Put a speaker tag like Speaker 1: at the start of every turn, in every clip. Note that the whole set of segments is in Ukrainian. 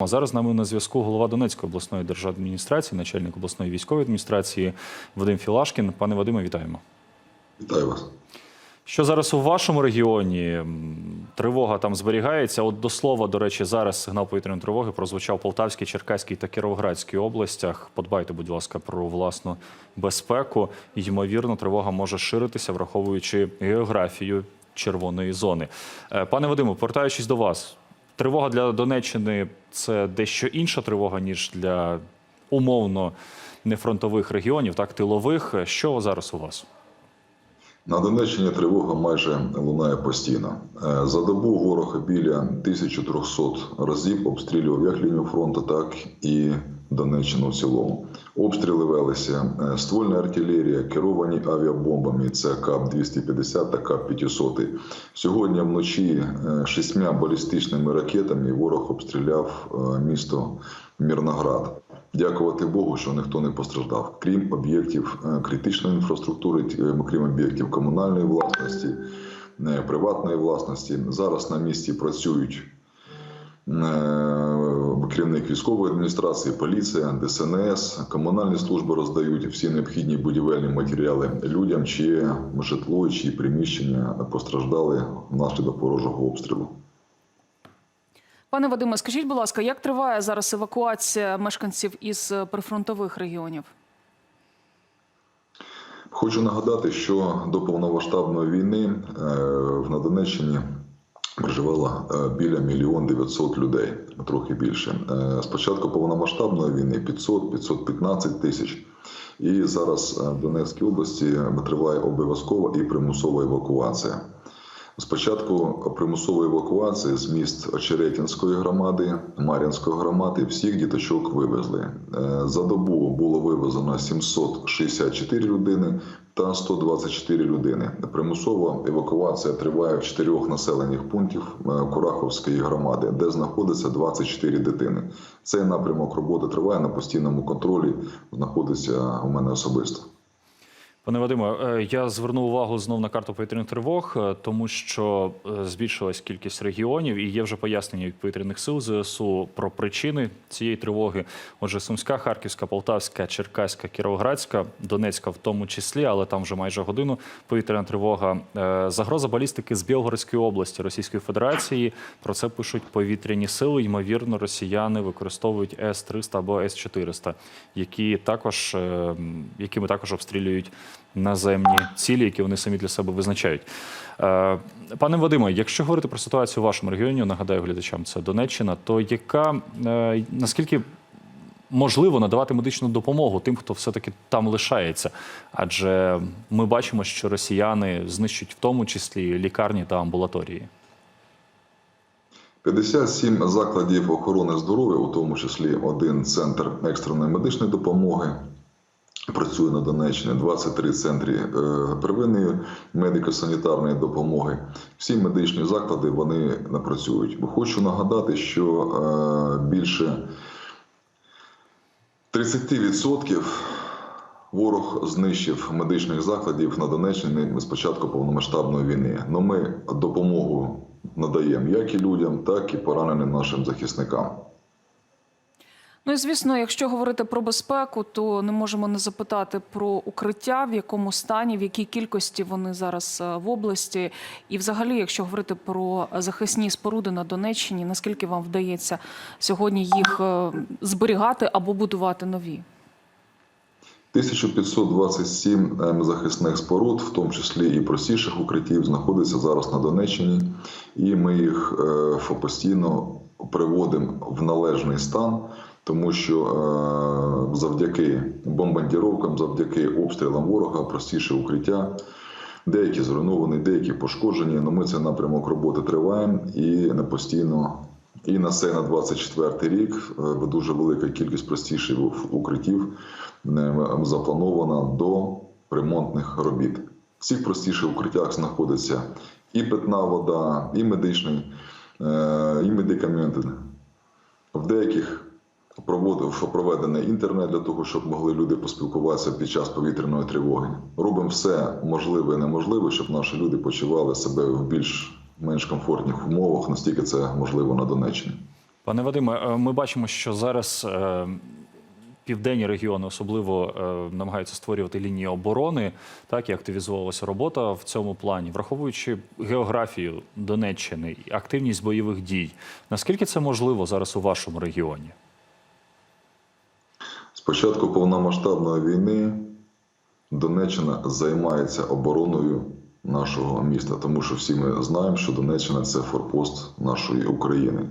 Speaker 1: А зараз з нами на зв'язку голова Донецької обласної державної адміністрації, начальник обласної військової адміністрації Вадим Філашкін. Пане Вадиме, вітаємо.
Speaker 2: Вітаю вас.
Speaker 1: Що зараз у вашому регіоні? Тривога там зберігається. От до слова, до речі, зараз сигнал повітряної тривоги прозвучав в Полтавській, Черкаській та Кіровоградській областях. Подбайте, будь ласка, про власну безпеку. Ймовірно, тривога може ширитися, враховуючи географію червоної зони. Е, Пане Вадиму, повертаючись до вас, тривога для Донеччини це дещо інша тривога, ніж для умовно нефронтових регіонів, так тилових. Що зараз у вас?
Speaker 2: На Донеччині тривога майже лунає постійно. Е, За добу ворог біля 1300 разів обстрілював як лінію фронту, так і Донеччину в цілому. Обстріли велися е, ствольна артилерія, керовані авіабомбами. Це КАП-250 та КАП-500. Сьогодні вночі е, шістьма балістичними ракетами ворог обстріляв е, місто Мірноград. Дякувати Богу, що ніхто не постраждав, крім об'єктів критичної інфраструктури, крім об'єктів комунальної власності, приватної власності. Зараз на місці працюють керівник військової адміністрації, поліція, ДСНС, комунальні служби роздають всі необхідні будівельні матеріали людям, чиє житло, чиї приміщення постраждали внаслідок ворожого обстрілу.
Speaker 3: Пане Вадиме, скажіть, будь ласка, як триває зараз евакуація мешканців із е, прифронтових регіонів?
Speaker 2: Хочу нагадати, що до повномасштабної війни е, на Донеччині проживало е, біля мільйон 900 людей, трохи більше. Спочатку повномасштабної війни 500-515 тисяч. І зараз е, в Донецькій області триває обов'язкова і примусова евакуація. Спочатку примусової евакуації з міст Очеретинської громади, Мар'їнської громади всіх діточок вивезли. Е, За добу було вивезено 764 людини та 124 людини. Примусова евакуація триває в чотирьох населених пунктів е, Кураховської громади, де знаходиться 24 дитини. Цей напрямок роботи триває на постійному контролі. Знаходиться у мене особисто.
Speaker 1: Пане Вадиме, е, я звернув увагу знов на карту повітряних тривог, е, тому що е, збільшилась кількість регіонів і є вже пояснення від повітряних сил ЗСУ про причини цієї тривоги. Отже, Сумська, Харківська, Полтавська, Черкаська, Кіровоградська, Донецька в тому числі, але там вже майже годину повітряна тривога. Загроза балістики з Білгородської області Російської Федерації. Про це пишуть повітряні сили. Ймовірно, росіяни використовують С-300 або С-400, які також, якими також обстрілюють наземні цілі, які вони самі для себе визначають. Е, Пане Вадиме, якщо говорити про ситуацію в вашому регіоні, нагадаю глядачам, це Донеччина, то яка е, наскільки можливо надавати медичну допомогу тим, хто все-таки там лишається? Адже ми бачимо, що росіяни знищують в тому числі лікарні та амбулаторії.
Speaker 2: 57 закладів охорони здоров'я, у тому числі один центр екстреної медичної допомоги. Працює на Донеччині 23 центри е, первинної медико-санітарної допомоги. Всі медичні заклади вони не працюють. Бо Хочу нагадати, що е, більше 30% ворог знищив медичних закладів на Донеччині з початку повномасштабної війни. Но ми допомогу надаємо як і людям, так і пораненим нашим захисникам.
Speaker 3: Ну і звісно, якщо говорити про безпеку, то не можемо не запитати про укриття, в якому стані, в якій кількості вони зараз е, в області, і взагалі, якщо говорити про захисні споруди на Донеччині, наскільки вам вдається сьогодні їх е, зберігати або будувати нові?
Speaker 2: 1527 ем, захисних споруд, в тому числі і простіших укриттів, знаходиться зараз на Донеччині, і ми їх е, постійно приводимо в належний стан, тому що е, завдяки бомбардіровкам, завдяки обстрілам ворога, простіше укриття. Деякі зруйновані, деякі пошкоджені. але ми цей напрямок роботи триваємо і не постійно. І на це на 24 рік е, дуже велика кількість простіших укриттів е, запланована до ремонтних робіт. В цих простіших укриттях знаходиться і питна вода, і медичний, е, і медикаменти. В деяких проводив проведений інтернет для того, щоб могли люди поспілкуватися під час повітряної тривоги. Робимо все можливе і неможливе, щоб наші люди почували себе в більш менш комфортних умовах, настільки це можливо на Донеччині.
Speaker 1: Пане Вадиме, е, ми бачимо, що зараз е, південні регіони особливо е, намагаються створювати лінії оборони, так і активізувалася робота в цьому плані, враховуючи географію Донеччини активність бойових дій. Наскільки це можливо зараз у вашому регіоні?
Speaker 2: Початку повномасштабної війни Донеччина займається обороною нашого міста, тому що всі ми знаємо, що Донеччина це форпост нашої України.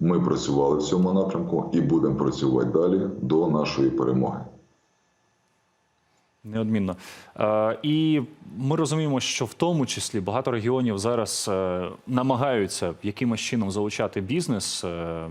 Speaker 2: Ми працювали в цьому напрямку і будемо працювати далі до нашої перемоги.
Speaker 1: Неодмінно. Е, і ми розуміємо, що в тому числі багато регіонів зараз е, намагаються якимось чином залучати бізнес. Е,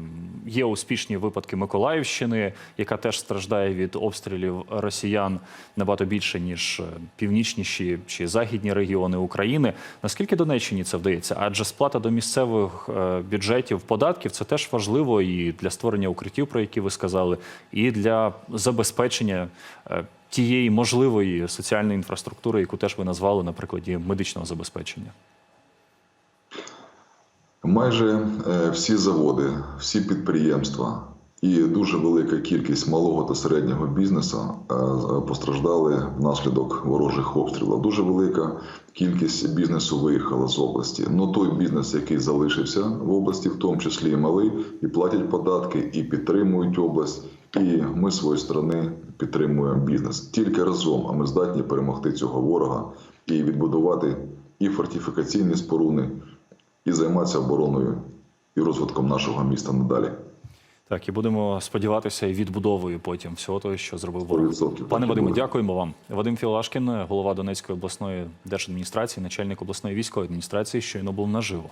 Speaker 1: є успішні випадки Миколаївщини, яка теж страждає від обстрілів росіян набагато більше, ніж е, північніші чи західні регіони України. Наскільки Донеччині це вдається? Адже сплата до місцевих е, бюджетів податків це теж важливо і для створення укриттів, про які ви сказали, і для забезпечення. Тієї можливої соціальної інфраструктури, яку теж ви назвали на прикладі медичного забезпечення?
Speaker 2: Майже е, всі заводи, всі підприємства і дуже велика кількість малого та середнього бізнесу е, постраждали внаслідок ворожих обстрілів. Дуже велика кількість бізнесу виїхала з області. Ну той бізнес, який залишився в області, в тому числі і малий, і платять податки, і підтримують область. І ми своєї сторони підтримуємо бізнес. Тільки разом, а ми здатні перемогти цього ворога і відбудувати і фортифікаційні споруни, і займатися обороною і розвитком нашого міста надалі.
Speaker 1: Так, і будемо сподіватися і відбудовою потім всього того, що зробив ворог.
Speaker 2: 100%
Speaker 1: Пане Вадиме, дякуємо вам. Вадим Філашкін, голова Донецької обласної держадміністрації, начальник обласної військової адміністрації, щойно був наживо.